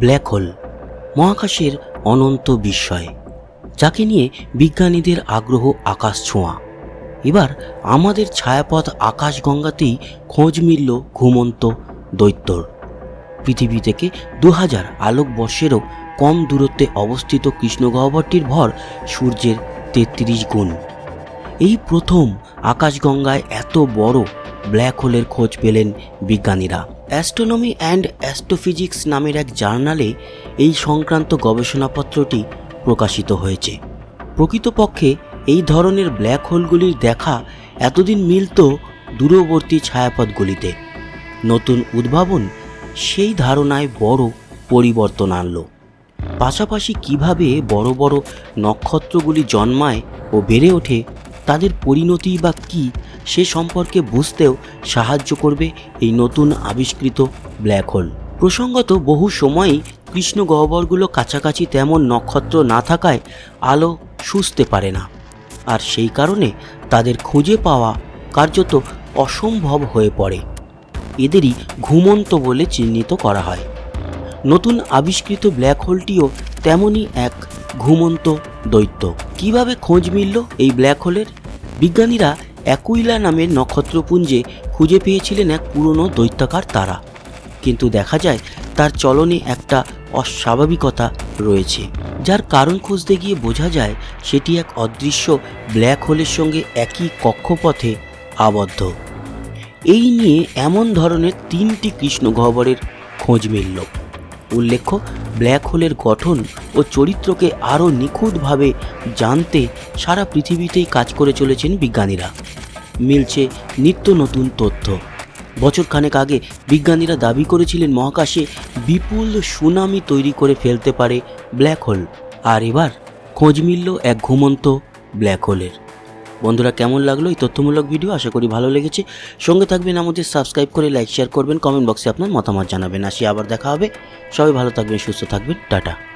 Black hole, মহাকাশের অনন্ত বিস্ময়, যাকে নিয়ে বিজ্ঞানীদের আগ্রহ আকাশ ছোঁয়া। এবার আমাদের ছায়াপথ আকাশগঙ্গাতেই খোঁজ মিলল ঘুমন্ত দৈত্যর। পৃথিবী থেকে দু হাজার আলোকবর্ষেরও কম দূরত্বে অবস্থিত কৃষ্ণগহ্বরটির ভর সূর্যের তেত্রিশ গুণ। এই প্রথম আকাশগঙ্গায় এত বড় ব্ল্যাক হোলের খোঁজ পেলেন বিজ্ঞানীরা। অ্যাস্ট্রোনমি অ্যান্ড অ্যাস্ট্রোফিজিক্স নামের এক জার্নালে এই সংক্রান্ত গবেষণাপত্রটি প্রকাশিত হয়েছে। প্রকৃতপক্ষে এই ধরনের ব্ল্যাক হোলগুলির দেখা এতদিন মিলত দূরবর্তী ছায়াপথগুলিতে। নতুন উদ্ভাবন সেই ধারণায় বড় পরিবর্তন আনল। পাশাপাশি কীভাবে বড় বড় নক্ষত্রগুলি জন্মায় ও বেড়ে ওঠে, তাদের পরিণতি বা কী সে সম্পর্কে বুঝতেও সাহায্য করবে এই নতুন আবিষ্কৃত ব্ল্যাক হোল। প্রসঙ্গত, বহু সময়ই কৃষ্ণ গহ্বরগুলো কাছাকাছি তেমন নক্ষত্র না থাকায় আলো শুষতে পারে না। আর সেই কারণে তাদের খুঁজে পাওয়া কার্যত অসম্ভব হয়ে পড়ে। এদেরই ঘুমন্ত বলে চিহ্নিত করা হয়। নতুন আবিষ্কৃত ব্ল্যাক হোলটিও তেমনই এক ঘুমন্ত দৈত্য। কীভাবে খোঁজ মিলল এই ব্ল্যাক হোলের? বিজ্ঞানীরা অ্যাকুইলা নামের নক্ষত্রপুঞ্জে খুঁজে পেয়েছিলেন এক পুরনো দৈত্যাকার তারা। কিন্তু দেখা যায়, তার চলনে একটা অস্বাভাবিকতা রয়েছে। যার কারণ খুঁজতে গিয়ে বোঝা যায়, সেটি এক অদৃশ্য ব্ল্যাক হোলের সঙ্গে একই কক্ষপথে আবদ্ধ। এই নিয়ে এমন ধরনের তিনটি কৃষ্ণ গহ্বরের খোঁজ মিলল। উল্লেখ্য, ব্ল্যাক হোলের গঠন ও চরিত্রকে আরও নিখুঁতভাবে জানতে সারা পৃথিবীতেই কাজ করে চলেছেন বিজ্ঞানীরা। মিলছে নিত্য নতুন তথ্য। বছরখানেক আগে বিজ্ঞানীরা দাবি করেছিলেন মহাকাশে বিপুল সুনামি তৈরি করে ফেলতে পারে ব্ল্যাক হোল। আর এবার খোঁজ মিলল এক ঘুমন্ত ব্ল্যাক হোলের। বন্ধুরা কেমন লাগল এই তথ্যমূলক ভিডিও? আশা করি ভালো লেগেছে। সঙ্গে থাকবেন আমাদের সাবস্ক্রাইব করে, লাইক, শেয়ার করবেন, কমেন্ট বক্সে আপনার মতামত জানাবেন। আসি আবার দেখা হবে। সবাই ভালো থাকবেন, সুস্থ থাকবেন। টাটা।